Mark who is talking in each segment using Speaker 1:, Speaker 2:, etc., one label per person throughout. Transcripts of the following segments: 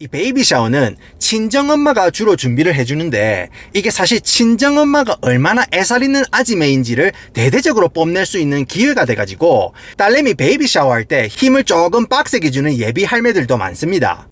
Speaker 1: 이 베이비 샤워는 친정엄마가 주로 준비를 해주는데 이게 사실 친정엄마가 얼마나 애살 있는 아지매인지를 대대적으로 뽐낼 수 있는 기회가 돼가지고 딸내미 베이비 샤워할 때 힘을 조금 빡세게 주는 예비 할매들도 많습니다.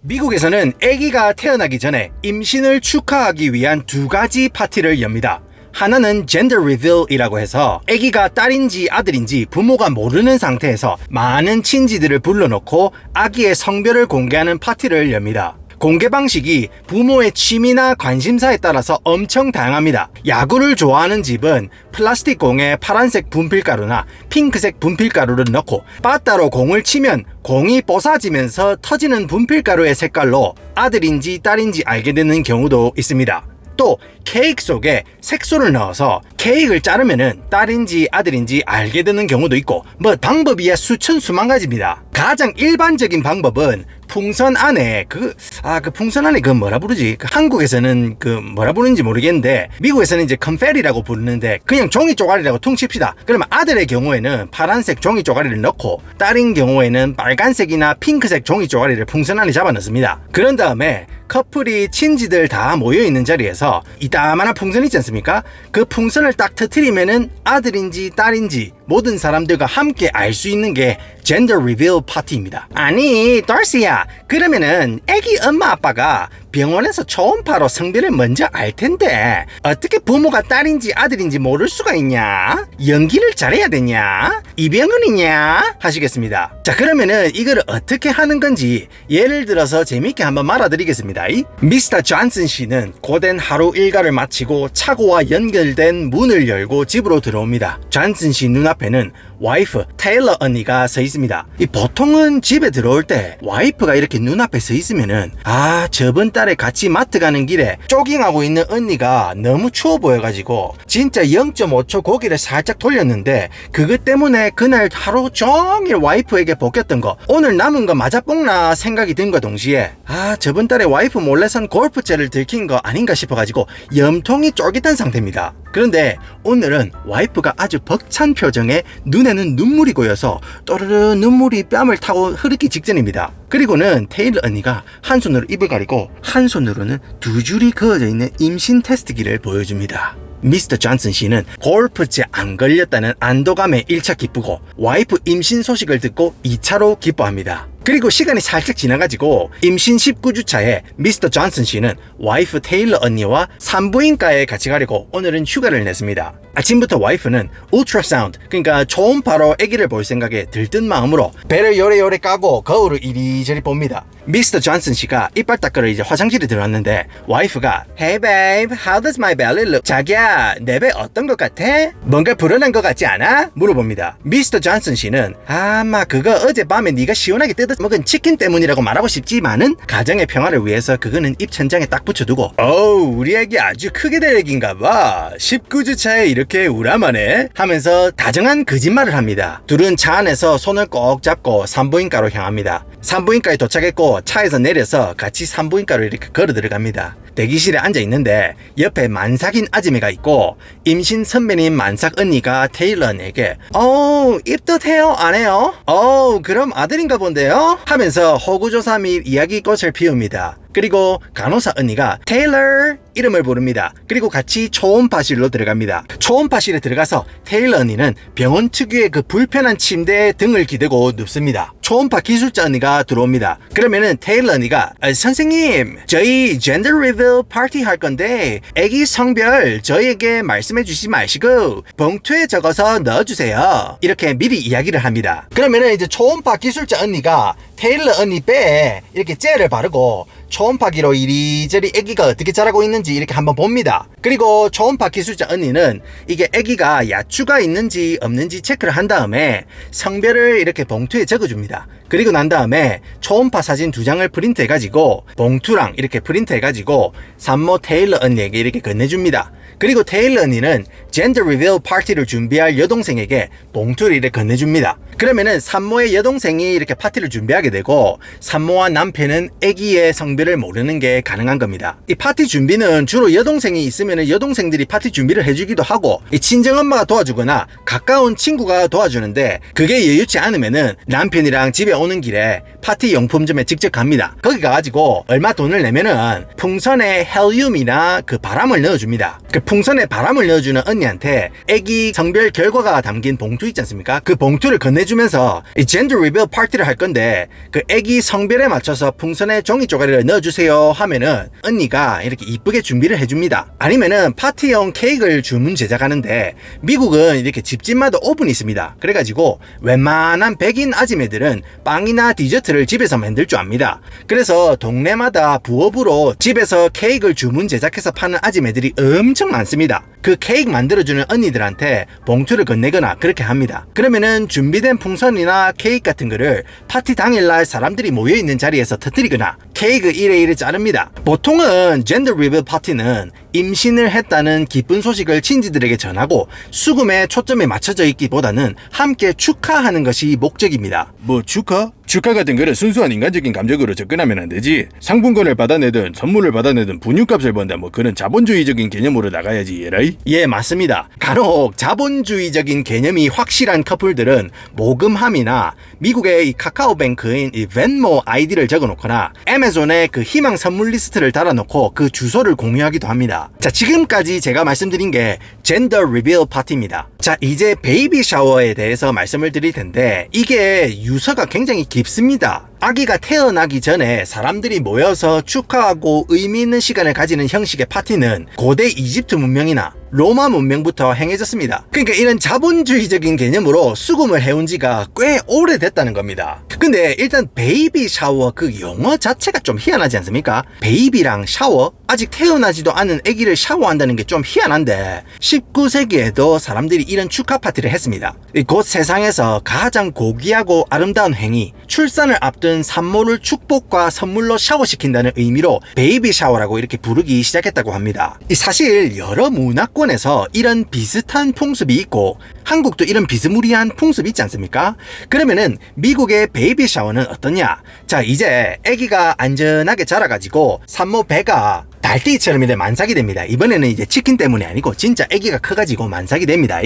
Speaker 1: 미국에서는 아기가 태어나기 전에 임신을 축하하기 위한 두 가지 파티를 엽니다. 하나는 gender reveal이라고 해서 아기가 딸인지 아들인지 부모가 모르는 상태에서 많은 친지들을 불러놓고 아기의 성별을 공개하는 파티를 엽니다. 공개 방식이 부모의 취미나 관심사에 따라서 엄청 다양합니다. 야구를 좋아하는 집은 플라스틱 공에 파란색 분필가루나 핑크색 분필가루를 넣고 빠따로 공을 치면 공이 뽀사지면서 터지는 분필가루의 색깔로 아들인지 딸인지 알게 되는 경우도 있습니다. 또 케이크 속에 색소를 넣어서 케이크를 자르면은 딸인지 아들인지 알게 되는 경우도 있고 뭐 방법이야 수천 수만 가지입니다. 가장 일반적인 방법은 풍선 안에 그 아 그 풍선 안에 그 뭐라 부르지? 그 한국에서는 그 뭐라 부르는지 모르겠는데 미국에서는 이제 컨페리라고 부르는데 그냥 종이 쪼가리라고 퉁칩시다. 그러면 아들의 경우에는 파란색 종이 쪼가리를 넣고 딸인 경우에는 빨간색이나 핑크색 종이 쪼가리를 풍선 안에 잡아 넣습니다. 그런 다음에 커플이 친지들 다 모여 있는 자리에서 이따만한 풍선 있지 않습니까? 그 풍선을 딱 터트리면은 아들인지 딸인지 모든 사람들과 함께 알 수 있는 게 젠더 리빌 파티입니다. 아니, 달시야. 그러면은 애기 엄마 아빠가 병원에서 초음파로 성별을 먼저 알 텐데 어떻게 부모가 딸인지 아들인지 모를 수가 있냐? 연기를 잘해야 되냐? 이병헌이냐? 하시겠습니다. 자, 그러면은 이걸 어떻게 하는 건지 예를 들어서 재밌게 한번 말아드리겠습니다. 이 미스터 존슨 씨는 고된 하루 일과를 마치고 차고와 연결된 문을 열고 집으로 들어옵니다. 존슨 씨 눈앞에는 와이프 테일러 언니가 서 있습니다. 이 보통은 집에 들어올 때 와이프가 이렇게 눈앞에 서 있으면은 아 저번 달에 같이 마트 가는 길에 조깅하고 있는 언니가 너무 추워 보여가지고 진짜 0.5초 고기를 살짝 돌렸는데 그것 때문에 그날 하루 종일 와이프에게 볶였던 거 오늘 남은 거 맞아 뽕나 생각이 든과 동시에 아 저번 달에 와이프 몰래 산 골프채를 들킨 거 아닌가 싶어가지고 염통이 쫄깃한 상태입니다. 그런데 오늘은 와이프가 아주 벅찬 표정에 눈에는 눈물이 고여서 또르르 눈물이 뺨을 타고 흐르기 직전입니다. 그리고는 테일러 언니가 한 손으로 입을 가리고 한 손으로는 두 줄이 그어져 있는 임신 테스트기를 보여줍니다. 미스터 존슨 씨는 골프채 안 걸렸다는 안도감에 1차 기쁘고 와이프 임신 소식을 듣고 2차로 기뻐합니다. 그리고 시간이 살짝 지나가지고 임신 19주차에 미스터 존슨 씨는 와이프 테일러 언니와 산부인과에 같이 가려고 오늘은 휴가를 냈습니다. 아침부터 와이프는 울트라사운드 그러니까 초음파로 아기를 볼 생각에 들뜬 마음으로 배를 요래요래 까고 거울을 이리저리 봅니다. 미스터 존슨 씨가 이빨 닦으러 이제 화장실에 들어왔는데 와이프가 Hey babe, how does my belly look? 자기야, 내 배 어떤 것 같아? 뭔가 불어난 것 같지 않아? 물어봅니다. 미스터 존슨 씨는 아마 그거 어젯밤에 네가 시원하게 뜯어 먹은 치킨 때문이라고 말하고 싶지만은 가정의 평화를 위해서 그거는 입천장에 딱 붙여두고 어우 우리 애기 아주 크게 될 애기인가 봐 19주차에 이렇게 우람하네 하면서 다정한 거짓말을 합니다 둘은 차 안에서 손을 꼭 잡고 산부인과로 향합니다 산부인과에 도착했고 차에서 내려서 같이 산부인과로 이렇게 걸어 들어갑니다 대기실에 앉아 있는데 옆에 만삭인 아지매가 있고 임신 선배님 만삭 언니가 테일러 언니에게 어우 입덧해요 안 해요? 어우 그럼 아들인가 본데요? 하면서 호구조사 및 이야기꽃을 피웁니다. 그리고 간호사 언니가 테일러 이름을 부릅니다. 그리고 같이 초음파실로 들어갑니다. 초음파실에 들어가서 테일러 언니는 병원 특유의 그 불편한 침대에 등을 기대고 눕습니다. 초음파 기술자 언니가 들어옵니다. 그러면은 테일러 언니가 아, 선생님 저희 젠더 리빌 파티 할 건데 애기 성별 저희에게 말씀해 주시지 마시고 봉투에 적어서 넣어주세요. 이렇게 미리 이야기를 합니다. 그러면은 이제 초음파 기술자 언니가 테일러 언니 배에 이렇게 젤을 바르고 초음파기로 이리저리 아기가 어떻게 자라고 있는지 이렇게 한번 봅니다. 그리고 초음파 기술자 언니는 이게 아기가 야추가 있는지 없는지 체크를 한 다음에 성별을 이렇게 봉투에 적어줍니다. 그리고 난 다음에 초음파 사진 두 장을 프린트 해가지고 봉투랑 이렇게 프린트 해가지고 산모 테일러 언니에게 이렇게 건네줍니다. 그리고 테일러 언니는 젠더 리빌 파티를 준비할 여동생에게 봉투를 이렇게 건네줍니다. 그러면은 산모의 여동생이 이렇게 파티를 준비하게 되고 산모와 남편은 아기의 성별을 모르는 게 가능한 겁니다. 이 파티 준비는 주로 여동생이 있으면은 여동생들이 파티 준비를 해주기도 하고 이 친정엄마가 도와주거나 가까운 친구가 도와주는데 그게 여유치 않으면은 남편이랑 집에 오는 길에 파티 용품점에 직접 갑니다. 거기 가가지고 얼마 돈을 내면은 풍선에 헬륨이나 그 바람을 넣어줍니다. 그 풍선에 바람을 넣어주는 언니한테 아기 성별 결과가 담긴 봉투 있지 않습니까? 그 봉투를 건네주 면서 이 젠더 리빌 파티를 할 건데 그 아기 성별에 맞춰서 풍선에 종이 쪼가리를 넣어주세요 하면은 언니가 이렇게 이쁘게 준비를 해줍니다. 아니면은 파티용 케이크를 주문 제작하는데 미국은 이렇게 집집마다 오븐이 있습니다. 그래가지고 웬만한 백인 아지매들은 빵이나 디저트를 집에서 만들 줄 압니다. 그래서 동네마다 부업으로 집에서 케이크를 주문 제작해서 파는 아지매들이 엄청 많습니다. 그 케이크 만들어주는 언니들한테 봉투를 건네거나 그렇게 합니다. 그러면은 준비된 풍선이나 케이크 같은 거를 파티 당일날 사람들이 모여있는 자리에서 터뜨리거나 케이크 이래 이래 자릅니다. 보통은 젠더 리빌 파티는 임신을 했다는 기쁜 소식을 친지들에게 전하고 수금에 초점이 맞춰져 있기보다는 함께 축하하는 것이 목적입니다.
Speaker 2: 뭐 축하? 축하 같은 거를 순수한 인간적인 감정으로 접근하면 안 되지. 상품권을 받아내든 선물을 받아내든 분유값을 번다 뭐 그런 자본주의적인 개념으로 나가야지 얘라이.
Speaker 1: 예, 맞습니다. 간혹 자본주의적인 개념이 확실한 커플들은 모금함이나 미국의 이 카카오뱅크인 이 벤모 아이디를 적어놓거나 애마존에 그 희망 선물 리스트를 달아놓고 그 주소를 공유하기도 합니다. 자, 지금까지 제가 말씀드린 게 젠더 리빌 파티입니다. 자, 이제 베이비 샤워에 대해서 말씀을 드릴 텐데 이게 유서가 굉장히 깊습니다. 아기가 태어나기 전에 사람들이 모여서 축하하고 의미 있는 시간을 가지는 형식의 파티는 고대 이집트 문명이나 로마 문명부터 행해졌습니다. 그러니까 이런 자본주의적인 개념으로 수금을 해온 지가 꽤 오래됐다는 겁니다. 근데 일단 베이비 샤워 그 용어 자체가 좀 희한하지 않습니까? 베이비랑 샤워? 아직 태어나지도 않은 아기를 샤워한다는 게 좀 희한한데 19세기에도 사람들이 이런 축하 파티를 했습니다. 곧 세상에서 가장 고귀하고 아름다운 행위, 출산을 앞둔 산모를 축복과 선물로 샤워시킨다는 의미로 베이비 샤워라고 이렇게 부르기 시작했다고 합니다. 이 사실 여러 문화권 에서 이런 비슷한 풍습이 있고 한국도 이런 비스무리한 풍습이 있지 않습니까? 그러면은 미국의 베이비 샤워는 어떠냐? 자, 이제 아기가 안전하게 자라가지고 산모 배가 달띠처럼 이제 만삭이 됩니다. 이번에는 이제 치킨 때문이 아니고 진짜 아기가 커가지고 만삭이 됩니다.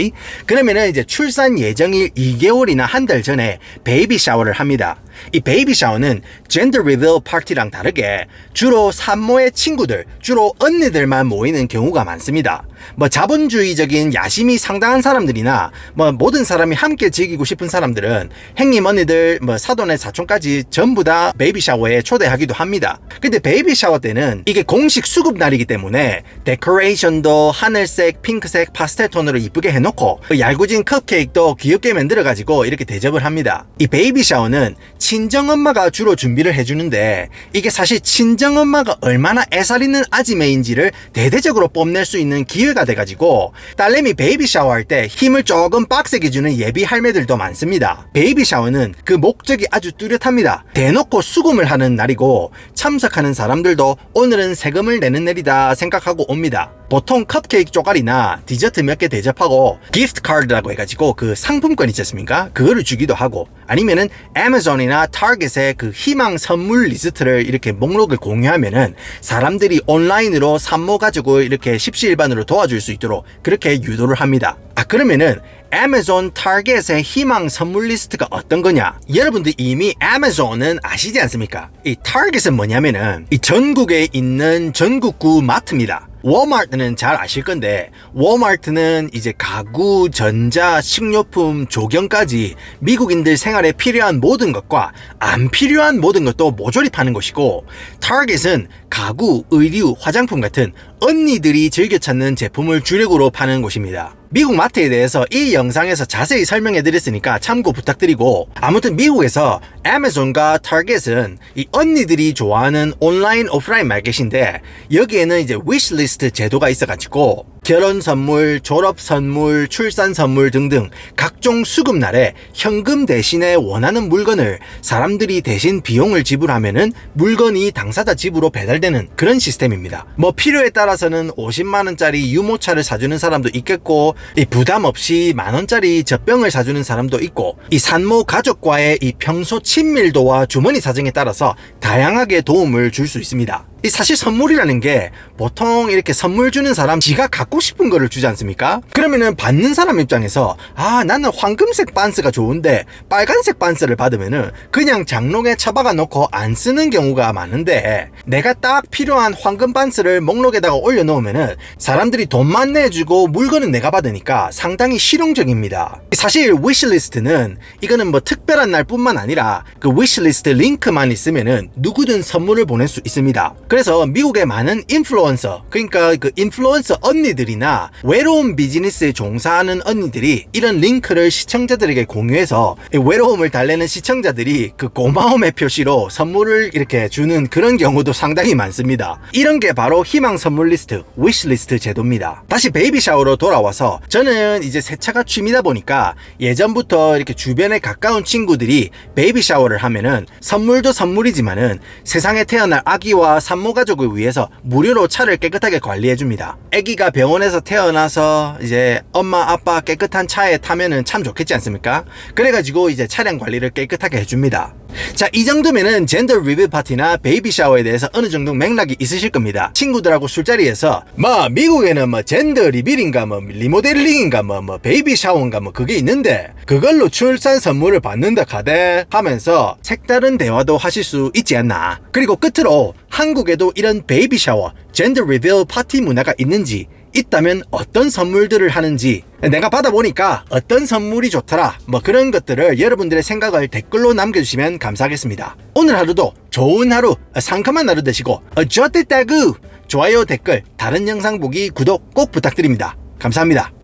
Speaker 1: 그러면은 이제 출산 예정일 2개월이나 한 달 전에 베이비 샤워를 합니다. 이 베이비 샤워는 젠더 리빌 파티랑 다르게 주로 산모의 친구들, 주로 언니들만 모이는 경우가 많습니다. 뭐 자본주의적인 야심이 상당한 사람들이나 뭐 모든 사람이 함께 즐기고 싶은 사람들은 행님 언니들, 뭐 사돈의 사촌까지 전부 다 베이비 샤워에 초대하기도 합니다. 근데 베이비 샤워 때는 이게 공식 수급 날이기 때문에 데코레이션도 하늘색, 핑크색, 파스텔 톤으로 이쁘게 해놓고 그 얄궂은 컵케이크도 귀엽게 만들어가지고 이렇게 대접을 합니다. 이 베이비 샤워는 친정엄마가 주로 준비를 해주는데 이게 사실 친정엄마가 얼마나 애살 있는 아지매인지를 대대적으로 뽐낼 수 있는 기회가 돼가지고 딸내미 베이비 샤워할 때 힘을 조금 빡세게 주는 예비 할매들도 많습니다. 베이비 샤워는 그 목적이 아주 뚜렷합니다. 대놓고 수금을 하는 날이고 참석하는 사람들도 오늘은 세금을 내는 날이다 생각하고 옵니다. 보통 컵케이크 쪼가리나 디저트 몇 개 대접하고 기프트 카드라고 해가지고 그 상품권 있지 않습니까? 그거를 주기도 하고 아니면은 애마존이나 타겟의 그 희망 선물 리스트를 이렇게 목록을 공유하면은 사람들이 온라인으로 산모 가지고 이렇게 십시일반으로 도와줄 수 있도록 그렇게 유도를 합니다. 아 그러면은 애마존 타겟의 희망 선물 리스트가 어떤 거냐? 여러분들 이미 애마존은 아시지 않습니까? 이 타겟은 뭐냐면은 이 전국에 있는 전국구 마트입니다. 워마트는 잘 아실 건데 워마트는 이제 가구, 전자, 식료품, 조경까지 미국인들 생활에 필요한 모든 것과 안 필요한 모든 것도 모조리 파는 곳이고 타겟은 가구, 의류, 화장품 같은 언니들이 즐겨 찾는 제품을 주력으로 파는 곳입니다. 미국 마트에 대해서 이 영 상에서 자세히 설명해 드렸으니까 참고 부탁드리고 아무튼 미국에서 애마존과 타겟은 이 언니들이 좋아하는 온라인 오프라인 마켓인데 여기에는 이제 위시리스트 제도가 있어가지고 결혼 선물, 졸업 선물, 출산 선물 등등 각종 수급날에 현금 대신에 원하는 물건을 사람들이 대신 비용을 지불하면은 물건이 당사자 집으로 배달되는 그런 시스템입니다. 뭐 필요에 따라서는 50만 원짜리 유모차를 사주는 사람도 있겠고 이 부담 없이 만 원짜리 젖병을 사주는 사람도 있고 이 산모 가족과의 이 평소 친밀도와 주머니 사정에 따라서 다양하게 도움을 줄 수 있습니다. 이 사실 선물이라는 게 보통 이렇게 선물 주는 사람 지가 갖고 싶은 거를 주지 않습니까? 그러면은 받는 사람 입장에서 아 나는 황금색 반스가 좋은데 빨간색 반스를 받으면은 그냥 장롱에 처박아 놓고 안 쓰는 경우가 많은데 내가 딱 필요한 황금 반스를 목록에다가 올려놓으면은 사람들이 돈만 내주고 물건은 내가 받으니까 상당히 실용적입니다. 사실 위시리스트는 이거는 뭐 특별한 날뿐만 아니라 그 위시리스트 링크만 있으면은 누구든 선물을 보낼 수 있습니다. 그래서 미국의 많은 인플루언서, 그러니까 그 인플루언서 언니들이나 외로운 비즈니스에 종사하는 언니들이 이런 링크를 시청자들에게 공유해서 이 외로움을 달래는 시청자들이 그 고마움의 표시로 선물을 이렇게 주는 그런 경우도 상당히 많습니다. 이런 게 바로 희망 선물 리스트, 위시 리스트 제도입니다. 다시 베이비 샤워로 돌아와서 저는 이제 세차가 취미다 보니까 예전부터 이렇게 주변에 가까운 친구들이 베이비 샤워를 하면은 선물도 선물이지만은 세상에 태어날 아기와 산모 가족을 위해서 무료로 차를 깨끗하게 관리해 줍니다. 아기가 병원에서 태어나서 이제 엄마 아빠 깨끗한 차에 타면은 참 좋겠지 않습니까? 그래가지고 이제 차량 관리를 깨끗하게 해줍니다. 자, 이 정도면은 젠더 리뷰 파티나 베이비 샤워에 대해서 어느 정도 맥락이 있으실 겁니다. 친구들하고 술자리에서 뭐 미국에는 뭐 젠더 리빌인가 뭐 리모델링인가 뭐, 뭐 베이비 샤워인가 뭐 그게 있는데 그걸로 출산 선물을 받는다 카대 하면서 색다른 대화도 하실 수 있지 않나. 그리고 끝으로 한국에도 이런 베이비 샤워, 젠더 리빌 파티 문화가 있는지 있다면 어떤 선물들을 하는지 내가 받아보니까 어떤 선물이 좋더라. 뭐 그런 것들을 여러분들의 생각을 댓글로 남겨주시면 감사하겠습니다. 오늘 하루도 좋은 하루 상큼한 하루 되시고 어쩌됐다구. 좋아요 댓글 다른 영상 보기 구독 꼭 부탁드립니다. 감사합니다